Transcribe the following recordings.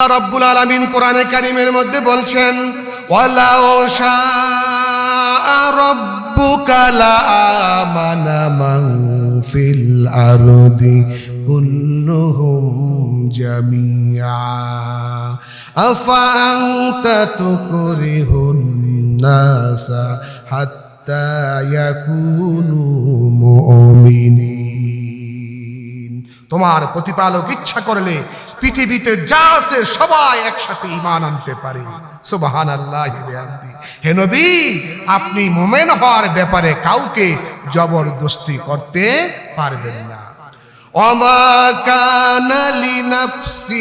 রব্বুল আলামিন কোরআনে কারিমের মধ্যে বলছেন তোমার প্রতিপালক ইচ্ছা করলে পৃথিবীতে যা আছে সবাই একসাথে ইমান আনতে পারে সুবাহান আল্লাহ হে নবী আপনি মোমেন হওয়ার ব্যাপারে কাউকে জবরদস্তি করতে পারবেন না وما كان لنفس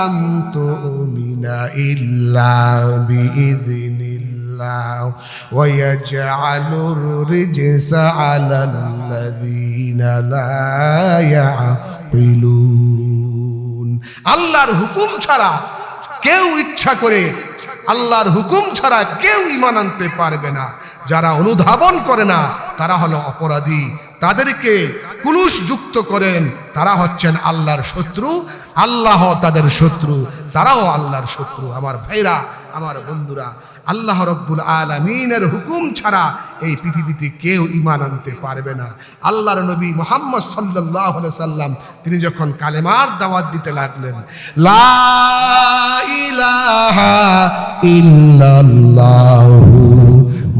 أن تؤمن إلا بإذن الله ويجعل الرجس على الذين لا يعقلون আল্লাহর হুকুম ছাড়া কেউ ইচ্ছা করে আল্লাহর হুকুম ছাড়া কেউ ইমান আনতে পারবে না। যারা অনুধাবন করে না, তারা হলো অপরাধী। তাদেরকে কুলুষ যুক্ত করেন, তারা হচ্ছেন আল্লাহর শত্রু। আল্লাহ তাদের শত্রু, তারাও আল্লাহর শত্রু। আমার ভাইরা, আমার বন্ধুরা আল্লাহ রব্বুল আলমিনের হুকুম ছাড়া এই পৃথিবীতে কেউ ইমান আনতে পারবে না। আল্লাহর নবী মোহাম্মদ সাল্লাহ সাল্লাম তিনি যখন কালেমার দাওয়াত দিতে লাগলেন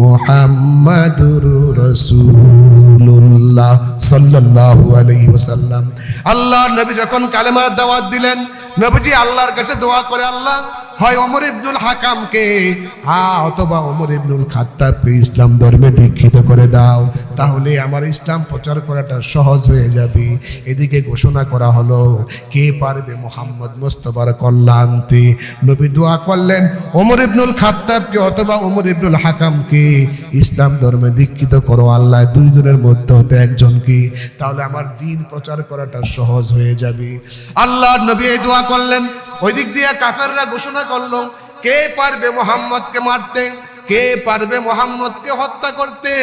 মুহাম্মাদুর আল্লাহর নবী যখন কালেমার দাওয়াত দিলেন, নবীজি আল্লাহর কাছে দোয়া করে, আল্লাহ হয় অমর ইবনুল হাকামকে। হা অথবা অমর ইবনুল খাত্তাবকে ইসলাম ধর্মে দীক্ষিত করে দাও, তাহলে আমার ইসলাম প্রচার করাটা সহজ হয়ে যাবে। এদিকে ঘোষণা করা হলো, কে পারবে মোহাম্মদ মোস্তফার কল্যাণতে? নবী দোয়া করলেন অমর ইবনুল খাত্তাবকে অথবা অমর ইবনুল হাকামকে। ইসলাম ধর্মে দীক্ষিত করো, আল্লাহ দুইজনের মধ্যে হতে একজনকে তাহলে আমার দিন প্রচার করাটা সহজ হয়ে যাবে। আল্লাহ নবী এই দোয়া করলেন। ওই দিক দিয়ে কাফেররা ঘোষণা করল, কে পারবে মোহাম্মদকে মারতে? কে পারবে মোহাম্মদকে হত্যা করতে?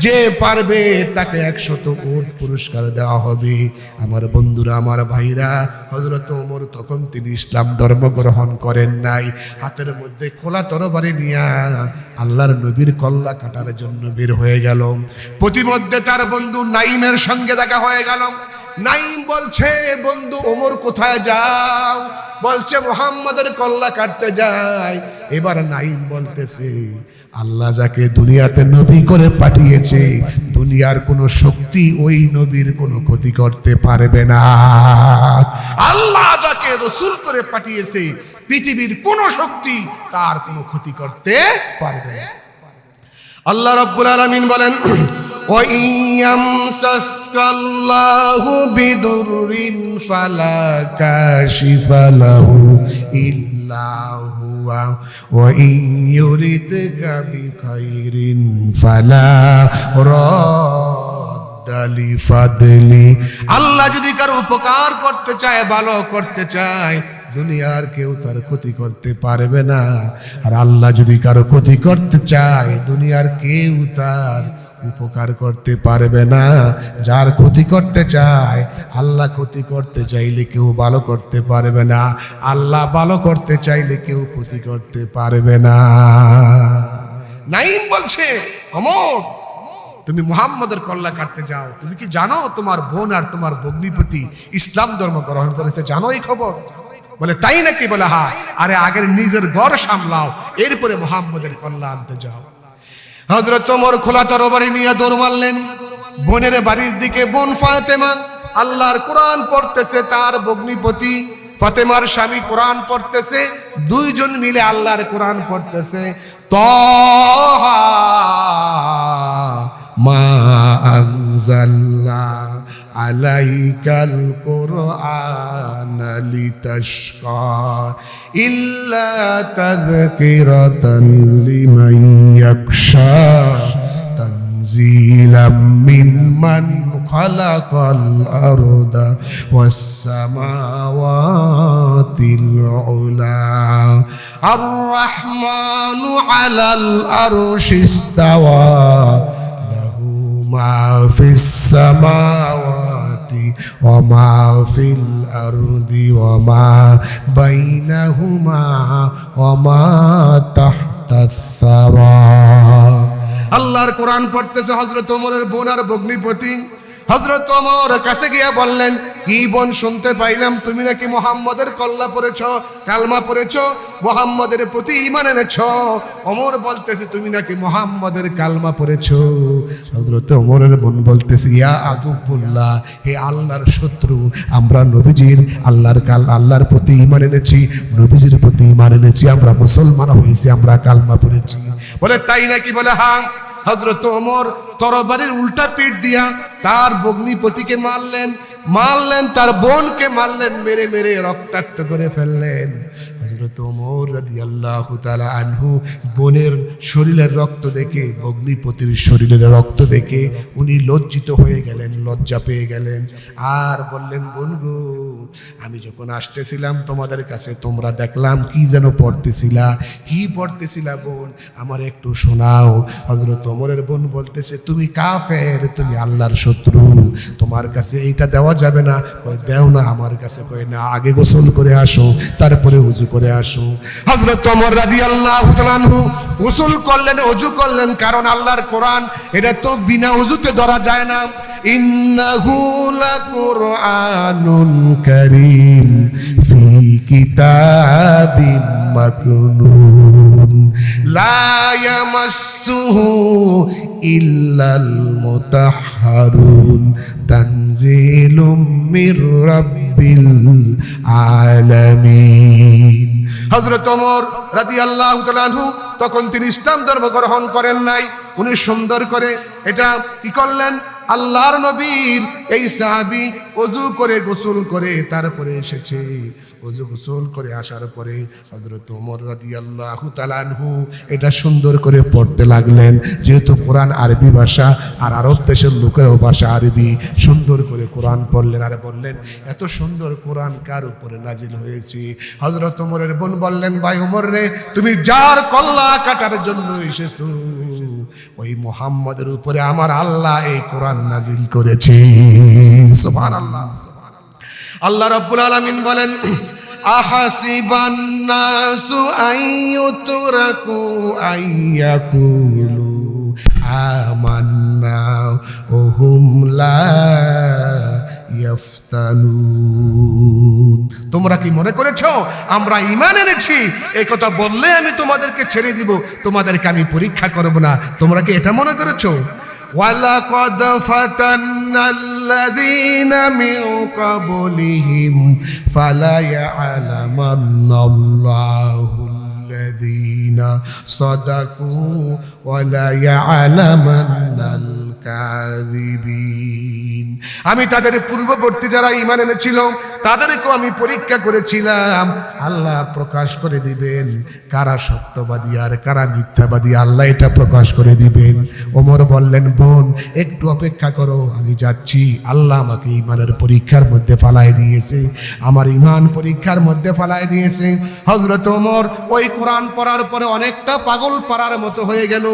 যে পারবে তাকে একশত কোট পুরস্কার দেওয়া হবে। আমার বন্ধুরা, আমার ভাইরা হজরত ওমর তখন তিনি ইসলাম ধর্ম গ্রহণ করেন নাই। হাতের মধ্যে খোলা তরবারি নিয়া আল্লাহর নবীর কল্লা কাটার জন্য বের হয়ে গেল। প্রতিমধ্যে তার বন্ধু নাইমের সঙ্গে দেখা হয়ে গেল। নাইম বলছে, বন্ধু ওমর, কোথায় যাও? বলছে, মোহাম্মদের কল্লা কাটতে যায় এবার নাইম বলতেছে আল্লাহ যাকে দুনিয়াতে নবী করে পাঠিয়েছে দুনিয়ার কোনো শক্তি ওই নবীর কোনো ক্ষতি করতে পারবে না আল্লাহ যাকে রসুল করে পাঠিয়েছে পৃথিবীর কোনো শক্তি তার কোনো ক্ষতি করতে পারবে না আল্লাহ রব্বুল আলামিন বলেন وَإِن يَمْسَسْكَ اللَّهُ بِضُرٍّ فَلَا كَاشِفَ لَهُ إِلَّا هُوَ وَإِن يُرِدْكَ بِخَيْرٍ فَلَا رَادَّ لِفَضْلِهِ আল্লাহ যদি কারো উপকার করতে চায় ভালো করতে চায় দুনিয়ার কেউ তার ক্ষতি করতে পারবে না আর আল্লাহ যদি কারো ক্ষতি করতে চায় দুনিয়ার কেউ তার উপকার করতে পারবে না। যার ক্ষতি করতে চায়, আল্লাহ ক্ষতি করতে চাইলে কেউ ভালো করতে পারবে না। আল্লাহ ভালো করতে চাইলে কেউ ক্ষতি করতে পারবে না। নাইম বলছে, অমর, তুমি মুহাম্মদের কল্লা কাটতে যাও। তুমি কি জানো তোমার বোন আর তোমার ভগ্নিপতি ইসলাম ধর্ম গ্রহণ করেছে? জানো এই খবর? বলে, তাই নাকি? বলে হা আরে, আগের নিজের ঘর সামলাও, এরপরে মোহাম্মদের কল্লা আনতে যাও। হজরত তোমর খোলা তরবারি নিয়ে দৌড় মারলেন। বোনের বাড়ির দিকে বোন ফাতেমা, আল্লাহর কোরআন পড়তেছে তার ভগ্নিপতি। ফাতেমার স্বামী কোরআন পড়তেছে, দুইজন মিলে আল্লাহর কোরআন পড়তেছে। তহা মা আনজাল্লা عليك القرآن لتشقى إلا تذكرة لمن يخشى. تنزيلا ممن خلق الأرض والسماوات العلا. الرحمن على الأرش استوى له ما في السماوات ওয়া মা বাইনাহুমা ওয়া মা তাহতাস সারা আল্লাহর কোরআন পড়তেছে হযরত ওমরের বোন আর ভগ্নিপতি। হযরত ওমর কাছে গিয়া বললেন কি বোন, শুনতে পাইলাম তুমি নাকি মোহাম্মদের কল্লা পড়েছ কালমা পড়েছ মোহাম্মদের প্রতি ইমান এনেছ। অমর বলতেছে, তুমি নাকি মোহাম্মদের কালমা পড়েছ হযরত অমরের মন বলতেছে, ইয়া আদুবুল্লাহ, হে আল্লাহর শত্রু, আমরা নবীজির আল্লাহর কাল, আল্লাহর প্রতি ইমান এনেছি, নবীজির প্রতি ইমান এনেছি, আমরা মুসলমান হয়েছি, আমরা কালমা পড়েছি বলে, তাই নাকি? বলে হ্যাঁ। হজরত ওমর তরবারির উল্টা পিঠ দিয়া তার ভগ্নিপতিকে মারলেন মারলেন, তার বোনকে মারলেন, মেরে মেরে রক্তাক্ত করে ফেললেন। হজরত ওমর আনহু বোনের শরীরের রক্ত দেখে, ভগ্নিপতির শরীরের রক্ত দেখে উনি লজ্জিত হয়ে গেলেন, লজ্জা পেয়ে গেলেন। আর বললেন, বোন আমি যখন আসতেছিলাম তোমাদের কাছে, তোমরা দেখলাম কি যেন পড়তেছিলা। কি পড়তেছিলা বোন? আমার একটু শোনাও। হজরত ওমরের বোন বলতেছে, তুমি কাফের, তুমি আল্লাহর শত্রু। তোমার কাছে এইটা দেওয়া যাবে না। কই দেও না আমার কাছে। কই না, আগে গোসল করে আসো, তারপরে উজু করে আসো। হজরত রাদিয়াল্লাহু তাআলা আনহু গোসল করলেন অজু করলেন, কারণ আল্লাহর কোরআন, এটা তো বিনা উজুতে ধরা যায় না। ইন্নাহু লাকুরআনুন কারীম, ফি কিতাবিম মাকনুন। লা ইয়ামাসসুহু ইল্লাল মুতাহহারুন তানজিলুম মির রাব্বিল আলামিন। হজরত ওমর তখন তিনি ইসলাম ধর্ম গ্রহণ করেন নাই। উনি সুন্দর করে এটা কি করলেন? আল্লাহর নবীর এই সাহাবি অজু করে গোসল করে তারপরে এসেছে। অজু গোসল করে আসার পরে হজরত ওমর রাদিয়াল্লাহু তাআলা আনহু এটা সুন্দর করে পড়তে লাগলেন। যেহেতু কোরআন আরবি ভাষা আর আরব দেশের লোকেরও ভাষা আরবি, সুন্দর করে কোরআন পড়লেন আর বললেন, এত সুন্দর কোরআন কার উপরে নাজিল হয়েছে? হজরত ওমরের বোন বললেন, ভাই ওমর রে, তুমি যার কল্লা কাটার জন্য এসেছ। ওই মোহাম্মদের উপরে আমার আল্লাহ এই কোরআন নাজিল করেছে। সুবহানাল্লাহ আল্লাহ আল্লাহ রব্বুল আলামিন বলেন আহাসিবান্নাসু আইয়ুতরাকু আইয়াকুলু আমান্না ওহুম লা তোমরা কি মনে করেছো আমরা ইমান এনেছি এই কথা বললে আমি তোমাদেরকে ছেড়ে দিব তোমাদেরকে আমি পরীক্ষা করব না তোমরা কি এটা মনে করেছো ولقد فتنا الذين من قبلهم فليعلمن الله الذين صدقوا وليعلمن الكاذبين আমি তাদের পূর্ববর্তী যারা ইমান এনেছিল তাদেরকেও আমি পরীক্ষা করেছিলাম। আল্লাহ প্রকাশ করে দিবেন, কারা সত্যবাদী আর কারা মিথ্যাবাদী, আল্লাহ এটা প্রকাশ করে দিবেন। ওমর বললেন, বোন, একটু অপেক্ষা করো, আমি যাচ্ছি। আল্লাহ আমাকে ইমানের পরীক্ষার মধ্যে ফালাই দিয়েছে। আমার ইমান পরীক্ষার মধ্যে ফালাই দিয়েছে। হজরত ওমর ওই কোরআন পড়ার পরে অনেকটা পাগল পাড়ার মতো হয়ে গেল।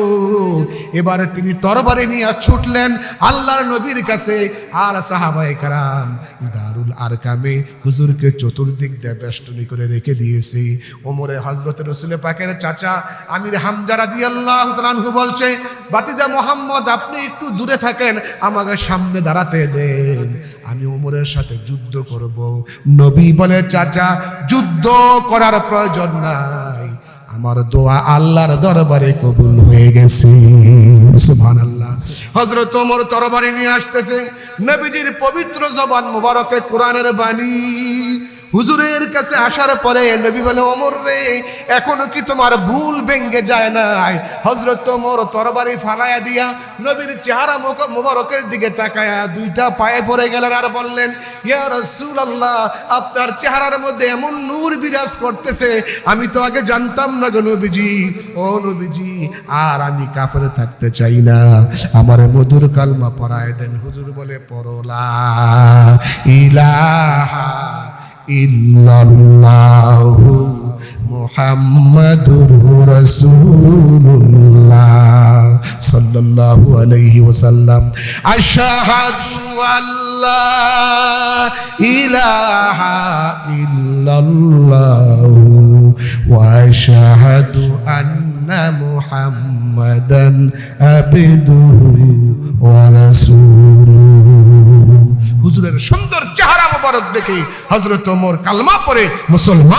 এবারে তিনি তরবারে নিয়ে ছুটলেন আল্লাহর নবীর কাছে। আর সাহাবায়ে কারাম দারুল আরকামে হুজুরকে চতুর্দিক দিয়ে বেষ্টনী করে রেখে দিয়েছে। ওমরে হজরত রসুল পাকের চাচা আমির হামজারা দিয়ে আল্লাহ তালু বলছে, বাতিদা মোহাম্মদ, আপনি একটু দূরে থাকেন, আমাকে সামনে দাঁড়াতে দেন। আমি ওমরের সাথে যুদ্ধ করব। নবী বলে, চাচা, যুদ্ধ করার প্রয়োজন নাই। আমার দোয়া আল্লাহর দরবারে কবুল হয়ে গেছে। সুবহানাল্লাহ। হযরত ওমর তরবারি নিয়ে আসতেছে। নবীজির পবিত্র জবান মুবারকে কোরআনের বাণী। হুজুরের কাছে আসার পরে নবী বলে অমর রে, এখনও কি তোমার ভুল ভেঙ্গে যায় নাই? হজরত ওমর তরবারি ফালায়া দিয়া নবীর চেহারা মুখ মুবারকের দিকে তাকায়া দুইটা পায়ে পড়ে গেলেন আর বললেন, ইয়া রাসূলুল্লাহ, আপনার চেহারার মধ্যে এমন নূর বিরাজ করতেছে, আমি তো আগে জানতাম না গো নবীজি। ও নবীজি, আর আমি কাফের থাকতে চাই না। আমার মধুর কালমা পড়ায় দেন। হুজুর বলে পড়লা ইলাহা ইল্লাল্লাহু মুহাম্মাদুর রাসূলুল্লাহ সাল্লাল্লাহু আলাইহি ওয়াসাল্লাম আশহাদু আল্লা ইলাহা ইল্লাল্লাহ ওয়া আশহাদু আন্না মুহাম্মাদান আবদুহু ওয়া রাসূলুহু হুজুরের সুন্দর চেহারা মোবারক দেখে হজরত ওমর কালমা পরে মুসলমান